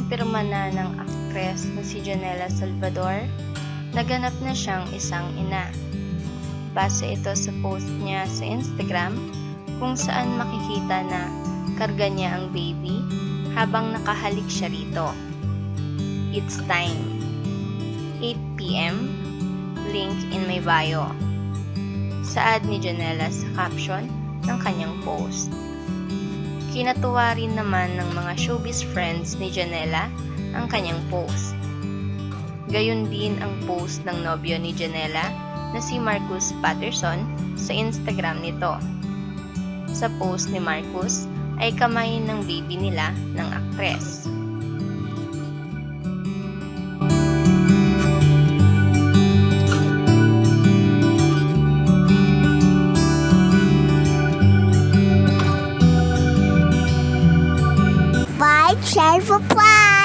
kinumpirma na ng aktres na si Janela Salvador, naganap na siyang isang ina. Base ito sa post niya sa Instagram kung saan makikita na karga niya ang baby habang nakahalik siya rito. It's time. 8pm. Link in my bio. Saad ni Janela sa caption ng kanyang post. Kinatuwa rin naman ng mga showbiz friends ni Janela ang kanyang post. Gayon din ang post ng nobyo ni Janela na si Marcus Patterson sa Instagram nito. Sa post ni Marcus ay kamay ng baby nila ng aktres. for play.